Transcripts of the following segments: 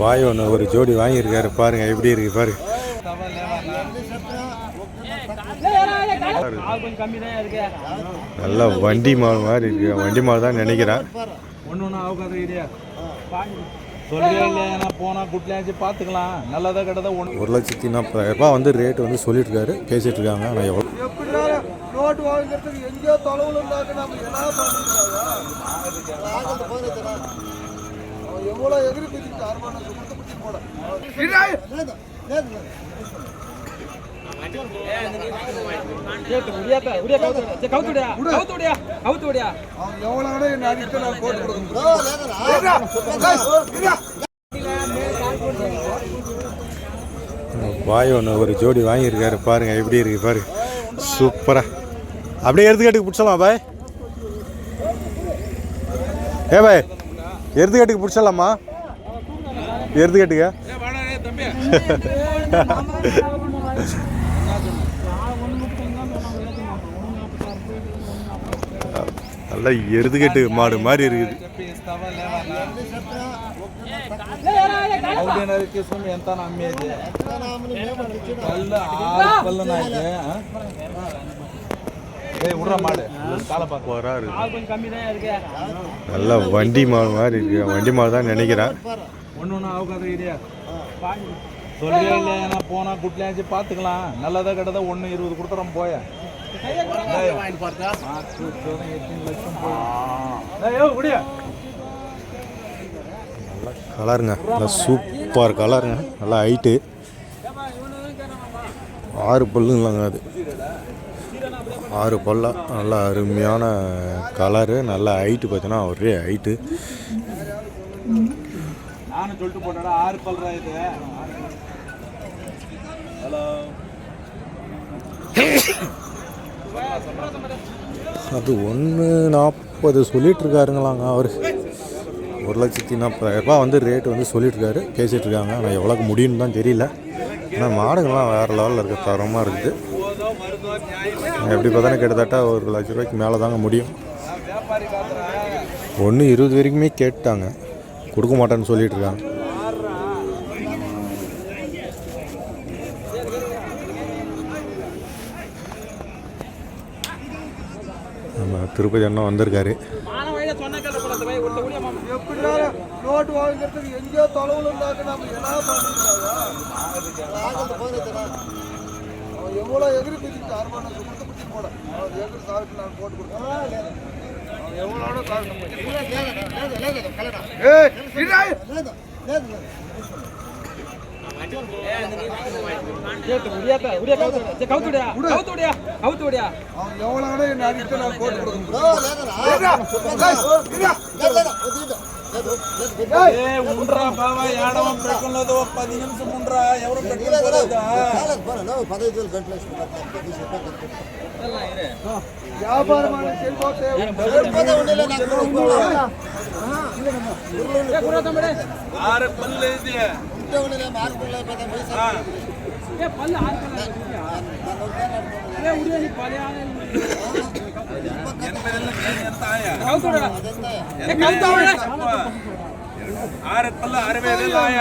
வாய் ஒன்று ஒரு ஜோடி வாங்கியிருக்காரு. பாருங்க எப்படி இருக்கு பாருங்க நல்லா வண்டி மாவு மாதிரி இருக்கு. வண்டி மாவு தான் நினைக்கிறேன். ஒன்று சொல்லியே இல்லையா போனால் பார்த்துக்கலாம் நல்லதா கெட்டதா ஒரு லட்சத்தி நாற்பதாயிரம் ரூபாய் வந்து ரேட் வந்து சொல்லிட்டு இருக்காரு பேசிட்டு இருக்காங்க ஆனால் எவ்வளோ நோட்டு வாங்குறதுக்கு எங்கேயோ தொலைவுல இருந்தாக்க நம்ம என்ன பண்ணுறோம் அவன் எவ்வளோ எதிரி பிடிச்சிட்டு அருமான சுமத்து பிடிச்சி போட வாய் ஒன்று ஒரு ஜோடி வாங்கியிருக்காரு. பாருங்க எப்படி இருக்கு பாருங்க சூப்பரா. அப்படியே எடுத்துக்காட்டுக்கு பிடிச்சலாம் பாய் ஏ பாய் எடுத்துக்காட்டுக்கு பிடிச்சலாமா எடுத்துக்காட்டுக்க நல்லா எருதுகட்டு மாடு மாதிரி இருக்குது కిసం ఎంత నమ్మేది పళ్ళు ఆరు పళ్ళు అయితే நல்லா வண்டி மாடு மாதிரி இருக்கு. வண்டி மாடு தான் நினைக்கிறேன். ஒன்று ஒன்று ஆகாத ஐடியா சொல்லியே இல்லையா நான் போனால் குட்லையாச்சு பார்த்துக்கலாம். நல்லதா கெட்டதா ஒன்று இருபது கொடுத்துறோம் போய. நல்லா கலருங்க. நல்லா சூப்பர் கலருங்க. நல்லா ஹைட்டு. ஆறு பல்லுங்களாங்க அது. ஆறு பல்லா நல்லா அருமையான கலரு நல்ல ஹைட்டு பார்த்தீங்கன்னா ஒரே ஹைட்டு நானும் சொல்லிட்டு போட்டாடா ஆறு பல்றா இது. ஹலோ அது ஒன்று நாற்பது சொல்லிட்டு இருக்காருங்களாங்க அவர். ஒரு லட்சத்தி நாற்பதாயிரம் ரூபாய் வந்து ரேட்டு வந்து சொல்லிட்டு இருக்காரு பேசிட்டு இருக்காங்க ஆனால் எவ்வளோக்கு முடியும்னு தான் தெரியல. ஆனால் மாடுங்கள்லாம் வேறு லெவலில் இருக்க தரமாக இருக்குது. எப்படி பார்த்தாலும் கிட்டத்தட்ட ஒரு லட்ச ரூபாய்க்கு மேலே தாங்க முடியும். ஒன்று இருபது வரைக்குமே கேட்டாங்க. கொடுக்க மாட்டேன்னு சொல்லிட்டு இருக்காங்க நம்ம திருப்பதி அண்ணன் வந்திருக்காரு. நோட்டு வாங்கிறதுக்கு எங்கேயோ தொலைவுல இருந்தாக்க நம்ம என்ன பண்ணுறோம் எவ்வளோ எதிரி பிடிச்சிட்டு அருமான சுமத்து பிடிச்சி போட அவன் எதிரி சாவிட்டு நான் போட்டு கொடுத்தேன் எவ்வளோ நான் போட்டு ఏ ఉండ్రా బావా ఏడవం పెట్టుకోలేదు ఒక పది నిమిషం ఉండ్రా ఎవరు పెట్టుకోలేదా వ్యాపారమైన చెల్లిపోతే ఆరు పళ్ళు ఇది ఆ. ఎనభై ఏళ్ళకి ಆರಕ್ಕಲ್ಲ ಅರವೇ ತಾಯ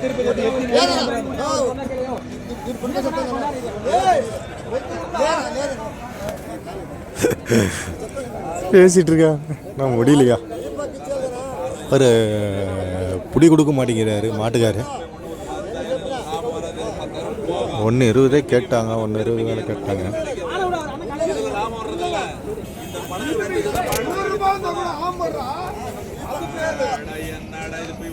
ತಿರುಪತಿ பேசிகிட்டு இருக்கேன் நான் முடியலையா? அவர் பிடி கொடுக்க மாட்டேங்கிறாரு மாட்டுக்காரு. ஒன்று இருபதே கேட்டாங்க ஒன்று இருபது வேலை கேட்டாங்க. என்னடா இது போய்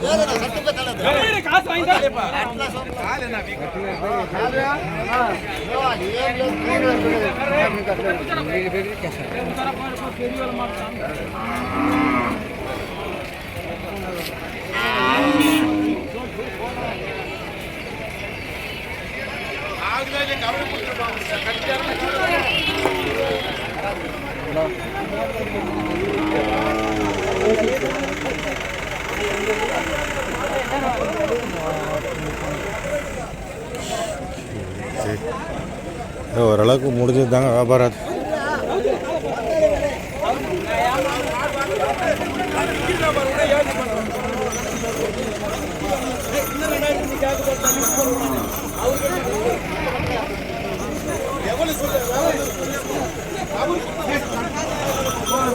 மாடு மாடு. ஏய், உடைய மாடு மாடு. மாடு மாடு, உட்றா, உட்றா காடு. சரி ஏதோ ஓரளவுக்கு முடிஞ்சது தாங்க வியாபாரம்.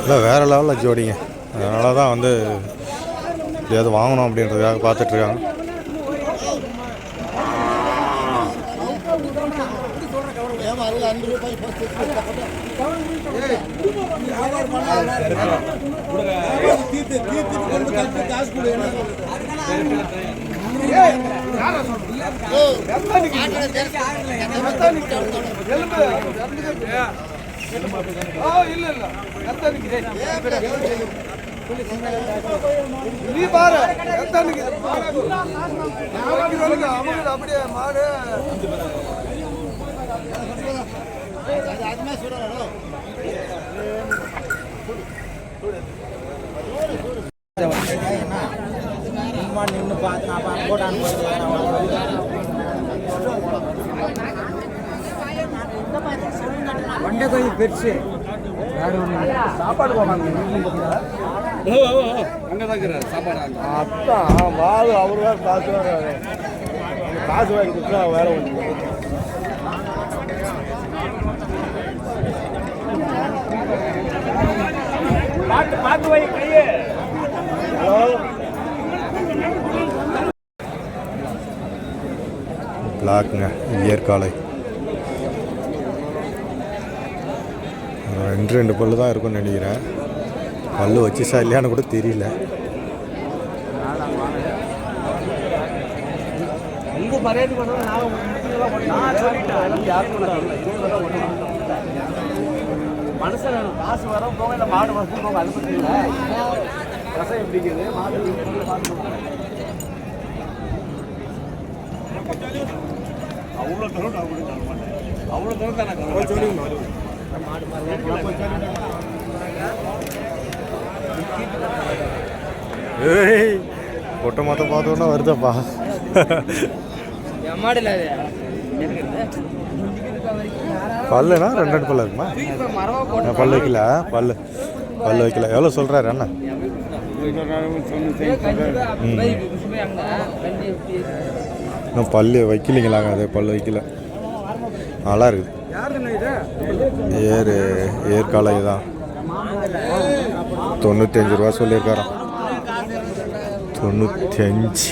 இல்லை வேறு லெவலில் ஜோடிங்க. அதனால தான் வந்து எதாவது வாங்கணும் அப்படின்றதுக்காக பார்த்துட்ருக்காங்க இல்ல இல்ல நீ பாரு அப்படியே அவங்க அதுமே மாடு நின்று பார்த்து நான் போட்டான்னு வண்டை கொஞ்சம் பெருசு சாப்பாடு போவாங்க அத்தான் வாழ அவரு வேற காசு வேற காசு வாங்கி கொடுத்தா வேற ஒன்று பார்த்து பார்த்து வை கையே. பிளாக்குங்க இயற்காலை. ரெண்டு ரெண்டு பல்லு தான் இருக்கும்னு நினைக்கிறேன். பல்லு வச்சுச்சா இல்லையான்னு கூட தெரியல. மரியாதை வேணும் காசு வரும் போக இல்லை மாடு வசூல் போக பற்றி இல்லை. ரசம் எப்படிங்கிறது மாடு அவ்வளோ தூரம் நான் மாட்டேன். அவ்வளோ தூரம் தான் நான் மாடு ஏய் கொட்டை மாத்த பார்த்தோன்னா வருதப்பா. மாடுல பல்லுனா ரெண்டு ரெண்டு பல்லு இருக்குமா? பல்லு வைக்கல பல்லு. பல்லு வைக்கல. எவ்வளோ சொல்கிறாரு அண்ணா? இன்னும் பல்லு வைக்கலிங்களாங்க அது பல்லு வைக்கல. நல்லா இருக்குது. ஏறு ஏற்காலை தான் தொண்ணூத்தஞ்சு ரூபா சொல்லியிருக்காராம். தொண்ணூற்றி அஞ்சு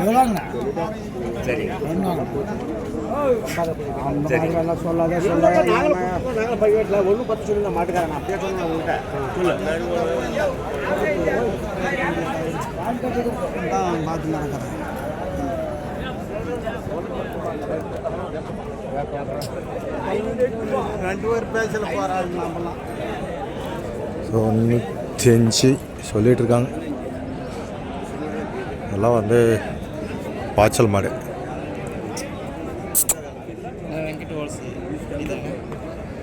எவ்வளோங்க சரி. சரி சொல்லாத சொல்லாத நாங்களும் பைவேட்டில் ஒன்று பத்து சொல்லுங்க மாட்டுக்காரன். அப்படியே சொல்லுங்க உங்கள்கிட்ட சொல்லு. தான் பார்த்து நடக்கிறேன் ரெண்டு பேர் பேசல போகிறாரு நம்மலாம். தொண்ணூத்தஞ்சு சொல்லிட்டு இருக்காங்க. இதெல்லாம் வந்து பாய்ச்சல் மாடு.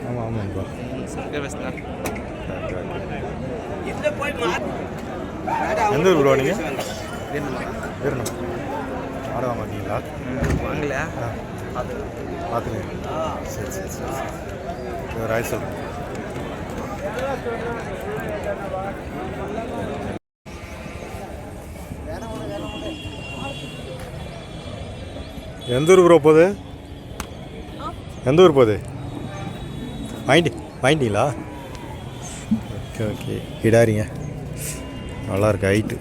ஆமாம் ஆமாம்ப்பா எந்த ஊர் ப்ரோ நீங்கள் வேணும் மாடு மாட்டீங்களா வாங்கல பார்த்துங்க சரி சரி சரி சரி. இது சொல்லுங்கள் எந்த ஊர் ப்ரோ போகுது? எந்த ஊர் போகுது? வாங்கிட்டு வாங்கிட்டீங்களா? Okay okay. கிடாரிங்க நல்லா இருக்கு ஹைட்டு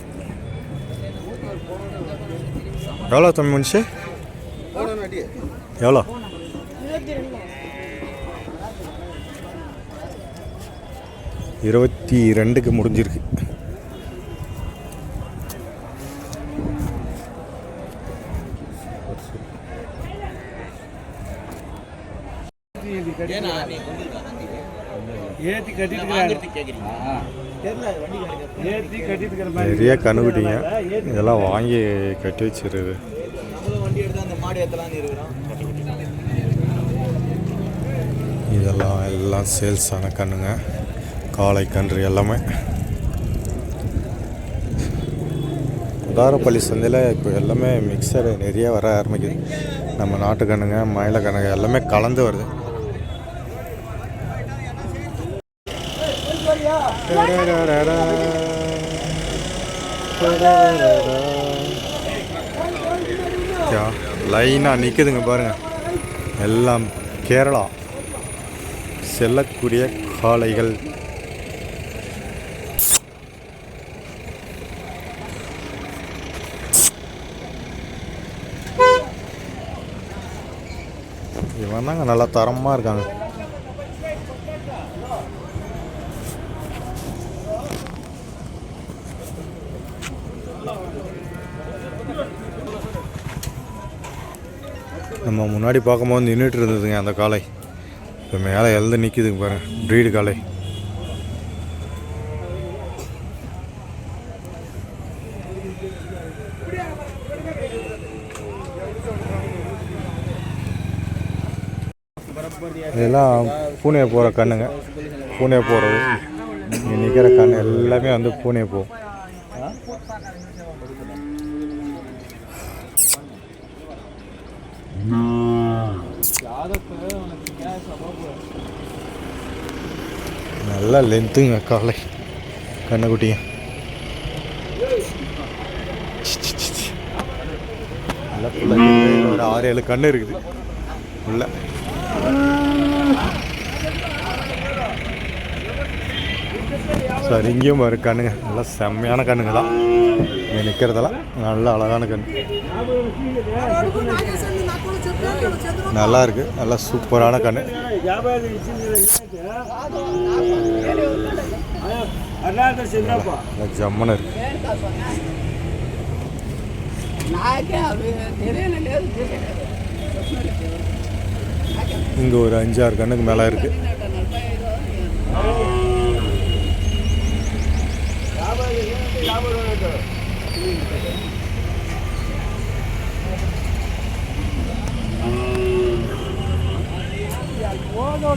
எவ்வளோ தம்பி மனுஷு எவ்வளோ? இருபத்தி ரெண்டுக்கு முடிஞ்சிருக்கு. ஏற்றி கட்டிட்டு ஏற்றி கட்டிட்டு நிறைய கண்ணுக்குட்டிங்க இதெல்லாம் வாங்கி கட்டி வச்சிருது. வண்டி எடுத்து அந்த மாடு ஏற்றலாம்னு இருக்கிறோம். இதெல்லாம் எல்லாம் சேல்ஸ் ஆன கண்ணுங்க. காளை கன்று எல்லாமே. உதாரப்பள்ளி சந்தையில் இப்போ எல்லாமே மிக்சர் நிறைய வர ஆரம்பிக்குது. நம்ம நாட்டு கண்ணுங்க மயில கண்ணுங்க எல்லாமே கலந்து வருது. லைனாக நிற்குதுங்க பாருங்க. எல்லாம் கேரளா. செல்லக்கூடிய காளைகள். இவன் தாங்க நல்லா தரமாக இருக்காங்க. நம்ம முன்னாடி பார்க்கும்போது நின்றுட்டு இருந்ததுங்க அந்த காளை. இப்போ மேலே எழுந்து நிற்கிதுங்க பாருங்க ப்ரீடு காளை. இதெல்லாம் பூனே போகிற கண்ணுங்க. பூனே போகிறது நிற்கிற கண் எல்லாமே வந்து பூனே போகும் நல்லா லென்த்துங்க காலை. கண்ணுக்குட்டிங்க. நல்லா ஃபுல்லாக ஒரு ஆறு ஏழு கண்ணு இருக்குது. உள்ள சார் இங்கேயும் பாரு கண்ணுங்க. நல்லா செம்மையான கண்ணுங்க தான் இங்கே நிற்கிறதெல்லாம் நல்ல அழகான கண்ணு. நல்லா இருக்கு நல்லா சூப்பரான கண்ணு. ஜம்மன் இருக்கு. இங்க ஒரு அஞ்சாறு கண்ணுக்கு மேல இருக்கு. Y al cuadro